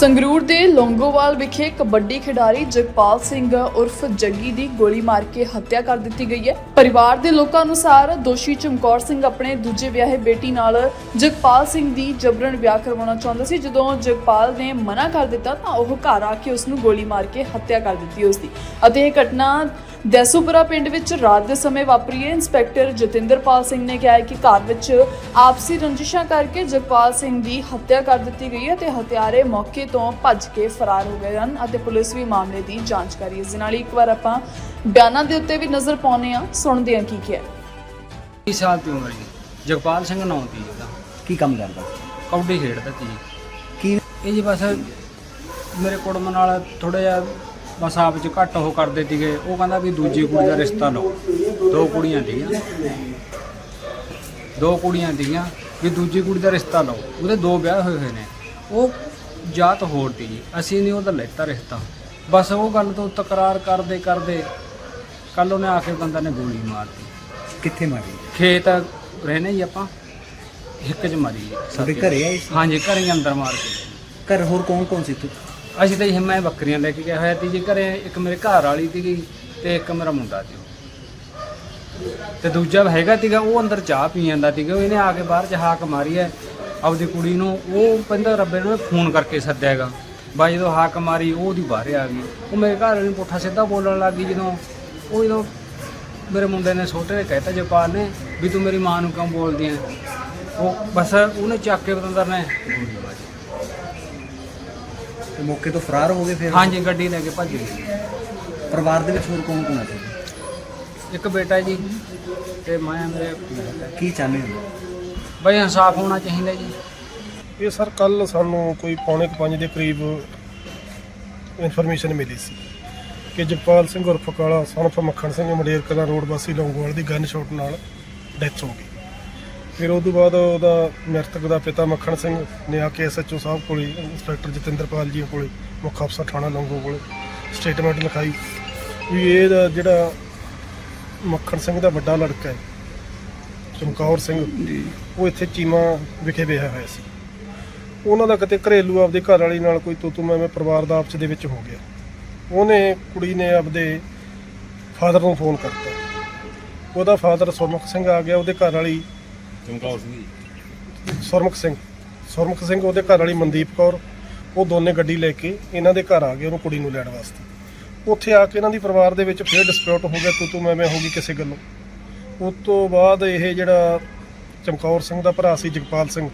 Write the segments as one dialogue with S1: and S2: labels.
S1: ਸੰਗਰੂਰ ਦੇ ਲੌਂਗੋਵਾਲ ਵਿਖੇ ਕਬੱਡੀ ਖਿਡਾਰੀ ਜਗਪਾਲ ਸਿੰਘ ਉਰਫ ਜੱਗੀ ਦੀ ਗੋਲੀ ਮਾਰ ਕੇ ਹੱਤਿਆ ਕਰ ਦਿੱਤੀ ਗਈ ਹੈ। ਪਰਿਵਾਰ ਦੇ ਲੋਕਾਂ ਅਨੁਸਾਰ ਦੋਸ਼ੀ ਚਮਕੌਰ ਸਿੰਘ ਆਪਣੇ ਦੂਜੇ ਵਿਆਹੇ ਬੇਟੀ ਨਾਲ ਜਗਪਾਲ ਸਿੰਘ ਦੀ ਜਬਰਨ ਵਿਆਹ ਕਰਵਾਉਣਾ ਚਾਹੁੰਦਾ ਸੀ। ਜਦੋਂ ਜਗਪਾਲ ਨੇ ਮਨਾ ਕਰ ਦਿੱਤਾ ਤਾਂ ਉਹ ਘਰ ਆ ਕੇ ਉਸ ਨੂੰ ਗੋਲੀ ਮਾਰ ਕੇ ਹੱਤਿਆ ਕਰ ਦਿੱਤੀ ਉਸ ਦੀ ਅਤੇ ਇਹ ਘਟਨਾ ਦੈਸੂਪੁਰਾ ਪਿੰਡ ਵਿੱਚ ਰਾਤ ਦੇ ਸਮੇਂ ਵਾਪਰੀ ਹੈ। ਇੰਸਪੈਕਟਰ ਜਤਿੰਦਰਪਾਲ ਸਿੰਘ ਨੇ ਕਿਹਾ ਹੈ ਕਿ ਘਰ ਵਿੱਚ ਆਪਸੀ ਰੰਜਿਸ਼ਾਂ ਕਰਕੇ ਜਗਪਾਲ ਸਿੰਘ ਦੀ ਹੱਤਿਆ ਕਰ ਦਿੱਤੀ ਗਈ ਹੈ ਤੇ ਹਤਿਆਰੇ ਮੌਕੇ ਤੋਂ ਭੱਜ ਕੇ ਫਰਾਰ ਹੋ ਗਏ ਹਨ ਅਤੇ ਪੁਲਿਸ ਵੀ ਮਾਮਲੇ ਦੀ ਜਾਂਚ ਕਰ ਰਹੀ ਹੈ। ਇਸ ਨਾਲ ਇੱਕ ਵਾਰ ਆਪਾਂ ਬਿਆਨਾਂ ਦੇ ਉੱਤੇ ਵੀ ਨਜ਼ਰ ਪਾਉਂਦੇ ਹਾਂ। ਸੁਣਦੇ ਹਾਂ ਕੀ ਕਿਹਾ
S2: 20 ਸਾਲ ਦੀ ਉਮਰ ਜੀ? ਜਗਪਾਲ ਸਿੰਘ ਨਾਂ ਦੀ
S3: ਕੀ ਕੰਮ ਕਰਦਾ?
S2: ਕਬੱਡੀ ਖੇਡਦਾ ਸੀ ਜੀ।
S3: ਕੀ
S2: ਇਹ ਜੀ ਬਸ ਮੇਰੇ ਕੁੜਮ ਨਾਲ ਥੋੜਾ ਜਿਹਾ ਬਸ ਆਪ ਚ ਘੱਟ ਉਹ ਕਰਦੇ ਸੀਗੇ। ਉਹ ਕਹਿੰਦਾ ਵੀ ਦੂਜੀ ਕੁੜੀ ਦਾ ਰਿਸ਼ਤਾ ਲਓ। ਦੋ ਕੁੜੀਆਂ ਸੀਗੀਆਂ। ਦੋ ਕੁੜੀਆਂ ਸੀਗੀਆਂ ਵੀ ਦੂਜੀ ਕੁੜੀ ਦਾ ਰਿਸ਼ਤਾ ਲਓ। ਉਹਦੇ ਦੋ ਵਿਆਹ ਹੋਏ ਹੋਏ ਨੇ। ਉਹ ਜਾਤ ਹੋਰ ਜੀ ਅਸੀਂ ਨਹੀਂ ਉਹਦਾ ਲੈਤਾ ਰਿਸ਼ਤਾ। ਬਸ ਉਹ ਗੱਲ ਤੋਂ ਤਕਰਾਰ ਕਰਦੇ ਕਰਦੇ ਕੱਲ ਉਹਨੇ ਆ ਕੇ ਬੰਦਾ ਨੇ ਗੋਲੀ ਮਾਰਤੀ।
S3: ਕਿੱਥੇ ਮਾਰੀ?
S2: ਖੇਤ ਰਹਿਨੇ ਜੀ ਆਪਾਂ। ਹਿੱਕ ਚ ਮਾਰੀ। ਜੀ
S3: ਸਾਡੇ ਘਰੇ ਆਏ ਸੀ?
S2: ਹਾਂਜੀ ਘਰੇ ਹੀ ਅੰਦਰ ਮਾਰ ਕੇ।
S3: ਘਰ ਹੋਰ ਕੌਣ ਕੌਣ ਸੀ ਤੂੰ
S2: ਅਸੀਂ ਤਾਂ ਜੀ ਮੈਂ ਬੱਕਰੀਆਂ ਲੈ ਕੇ ਗਿਆ ਹੋਇਆ ਸੀ ਜੀ, ਘਰੇ ਇੱਕ ਮੇਰੇ ਘਰ ਵਾਲੀ ਸੀਗੀ ਤੇ ਇੱਕ ਮੇਰਾ ਮੁੰਡਾ ਸੀ। ਤੇ ਦੂਜਾ ਹੈਗਾ ਸੀਗਾ, ਉਹ ਅੰਦਰ ਚਾਹ ਪੀ ਜਾਂਦਾ ਸੀਗਾ ਇਹਨੇ ਆ ਕੇ ਬਾਹਰ ਚ ਹਾਕ ਮਾਰੀ ਹੈ। ਆਪਦੀ ਕੁੜੀ ਨੂੰ, ਉਹ ਕਹਿੰਦਾ ਰੱਬੇ ਨੂੰ ਫੋਨ ਕਰਕੇ ਸੱਦਿਆ ਸੱਦਿਆਗਾ ਬਾਈ ਜਦੋਂ ਹਾਕ ਮਾਰੀ, ਉਹ ਉਹਦੀ ਬਾਹਰ ਆ ਗਈ। ਉਹ ਮੇਰੇ ਘਰ ਵਾਲੇ ਨੂੰ ਪੁੱਠਾ ਸਿੱਧਾ ਬੋਲਣ ਲੱਗ ਗਈ ਜਦੋਂ, ਉਹ ਜਦੋਂ ਮੇਰੇ ਮੁੰਡੇ ਨੇ ਛੋਟੇ ਨੇ ਕਹਿਤਾ ਜਪਾਲ ਨੇ ਵੀ ਤੂੰ ਮੇਰੀ ਮਾਂ ਨੂੰ ਕਿਉਂ ਬੋਲਦੀ ਐ? ਉਹ ਬਸ ਉਹਨੇ ਚੱਕ ਕੇ ਬਤੰਦਰ ਨੇ ਗੋਲੀ ਮਾਰੀ।
S3: ਤੇ ਮੌਕੇ ਤੋਂ ਫਰਾਰ ਹੋ ਗਏ ਫਿਰ?
S2: ਹਾਂਜੀ ਗੱਡੀ ਲੈ ਕੇ ਭੱਜ ਗਈ
S3: ਪਰਿਵਾਰ ਦੇ ਵਿੱਚ ਹੋਰ ਕੌਣ ਕੌਣ ਹੈ
S2: ਇੱਕ ਬੇਟਾ ਜੀ ਤੇ ਮੈਂ ਮੇਰੇ
S3: ਕੀ ਚਾਹੁੰਦੇ ਹੋ?
S2: ਬਈ ਇਨਸਾਫ ਹੋਣਾ ਚਾਹੀਦਾ ਜੀ।
S4: ਇਹ ਸਰ ਕੱਲ ਸਾਨੂੰ ਕੋਈ ਪੌਣੇ ਕੁ ਪੰਜ ਦੇ ਕਰੀਬ ਇਨਫੋਰਮੇਸ਼ਨ ਮਿਲੀ ਸੀ ਕਿ ਜਗਪਾਲ ਸਿੰਘ ਉਰਫ ਕਾਲਾ ਸਨਫ ਮੱਖਣ ਸਿੰਘ ਮੰਡੇਰ ਕਲਾ ਰੋਡ ਵਾਸੀ ਲੌਂਗੋਵਾਲ ਦੀ ਗਨ ਸ਼ਾਟ ਨਾਲ ਡੈਥ ਹੋ ਗਈ। ਫਿਰ ਉਸ ਤੋਂ ਬਾਅਦ ਉਹਦਾ ਮ੍ਰਿਤਕ ਦਾ ਪਿਤਾ ਮੱਖਣ ਸਿੰਘ ਨੇ ਆ ਕੇ ਐਸਐਚਓ ਸਾਹਿਬ ਕੋਲੇ ਇੰਸਪੈਕਟਰ ਜਤਿੰਦਰਪਾਲ ਜੀ ਕੋਲੇ ਮੁੱਖ ਅਫਸਰ ਥਾਣਾ ਲੌਂਗੋ ਕੋਲੇ ਸਟੇਟਮੈਂਟ ਲਿਖਾਈ ਵੀ ਇਹ ਜਿਹੜਾ ਮੱਖਣ ਸਿੰਘ ਦਾ ਵੱਡਾ ਲੜਕਾ ਹੈ ਚਮਕੌਰ ਸਿੰਘ ਉਹ ਇੱਥੇ ਚੀਮਾ ਵਿਖੇ ਵਿਆਹਿਆ ਹੋਇਆ ਸੀ। ਉਹਨਾਂ ਦਾ ਕਿਤੇ ਘਰੇਲੂ ਆਪਦੇ ਘਰ ਵਾਲੀ ਨਾਲ ਕੋਈ ਤੂੰ ਤੂੰ ਮੈਂ ਮੈਂ ਪਰਿਵਾਰ ਦਾ ਆਪਸ ਦੇ ਵਿੱਚ ਹੋ ਗਿਆ। ਉਹਨੇ ਕੁੜੀ ਨੇ ਆਪਦੇ ਫਾਦਰ ਨੂੰ ਫੋਨ ਕਰਤਾ। ਉਹਦਾ ਫਾਦਰ ਸੁਰਮੁਖ ਸਿੰਘ ਆ ਗਿਆ ਉਹਦੇ ਘਰ ਵਾਲੀ ਚਮਕੌਰ ਸਿੰਘ ਸੁਰਮੁਖ ਸਿੰਘ। ਸੁਰਮੁਖ ਸਿੰਘ, ਉਹਦੇ ਘਰ ਵਾਲੀ ਮਨਦੀਪ ਕੌਰ, ਉਹ ਦੋਨੇ ਗੱਡੀ ਲੈ ਕੇ ਇਹਨਾਂ ਦੇ ਘਰ ਆ ਗਏ, ਉਹਨੂੰ ਕੁੜੀ ਨੂੰ ਲੈਣ ਵਾਸਤੇ। ਉੱਥੇ ਆ ਕੇ ਇਹਨਾਂ ਦੀ ਪਰਿਵਾਰ ਦੇ ਵਿੱਚ ਫੇਰ ਡਿਸਪਿਊਟ ਹੋ ਗਿਆ ਤੂੰ ਤੂੰ ਮੈਂ ਮੈਂ ਹੋ ਗਈ ਕਿਸੇ ਗੱਲੋਂ। ਉਸ ਤੋਂ ਬਾਅਦ ਇਹ ਜਿਹੜਾ ਚਮਕੌਰ ਸਿੰਘ ਦਾ ਭਰਾ ਸੀ, ਜਗਪਾਲ ਸਿੰਘ,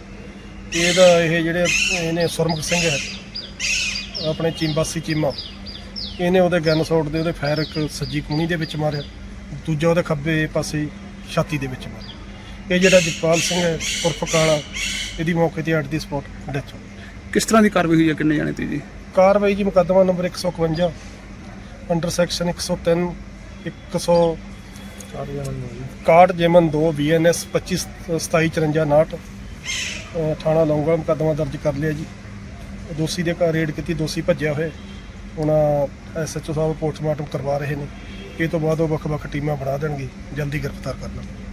S4: ਇਹਦਾ ਇਹ ਜਿਹੜੇ ਇਹਨੇ ਸੁਰਮੁਖ ਸਿੰਘ ਹੈ, ਆਪਣੇ ਚੀਮਬਾਸੀ ਚੀਮਾ, ਇਹਨੇ ਉਹਦੇ ਗਨ ਸ਼ਾਟ ਦੇ ਉਹਦੇ ਫਾਇਰ ਇੱਕ ਸੱਜੀ ਕੂਣੀ ਦੇ ਵਿੱਚ ਮਾਰਿਆ, ਦੂਜਾ ਉਹਦੇ ਖੱਬੇ ਪਾਸੇ ਛਾਤੀ ਦੇ ਵਿੱਚ ਮਾਰਿਆ। ਇਹ ਜਿਹੜਾ ਜਗਪਾਲ ਸਿੰਘ ਹੈ ਉਰਫ ਕਾਲਾ ਇਹਦੀ ਮੌਕੇ ਤੇ ਅੱਡ ਦੀ ਸਪੌਟ ਡੈਥ ਹੋ ਗਈ।
S5: ਕਿਸ ਤਰ੍ਹਾਂ ਦੀ ਕਾਰਵਾਈ ਹੋਈ ਹੈ ਕਿੰਨੇ ਜਾਣੇ ਤੇ ਜੀ?
S4: ਕਾਰਵਾਈ ਜੀ ਮੁਕੱਦਮਾ ਨੰਬਰ 151 ਅੰਡਰ ਸੈਕਸ਼ਨ 103 100 ਕਾਰਡ ਜੇਮਨ 2 ਬੀਐਨਐਸ 25 2754 ਥਾਣਾ ਲੌਂਗਾ ਮੁਕੱਦਮਾ ਦਰਜ ਕਰ ਲਿਆ ਜੀ। ਦੋਸ਼ੀ ਦੇ ਘਰ ਰੇਡ ਕੀਤੀ ਦੋਸ਼ੀ ਭੱਜਿਆ ਹੋਇਆ। ਉਹਨਾਂ ਐਸਐਚਓ ਸਾਹਿਬ ਪੋਸਟਮਾਰਟਮ ਕਰਵਾ ਰਹੇ ਨੇ। ਇਹ ਤੋਂ ਬਾਅਦ ਉਹ ਵੱਖ-ਵੱਖ ਟੀਮਾਂ ਬਣਾ ਦੇਣਗੇ ਜਲਦੀ ਗ੍ਰਿਫਤਾਰ ਕਰ ਲਵਾਂਗੇ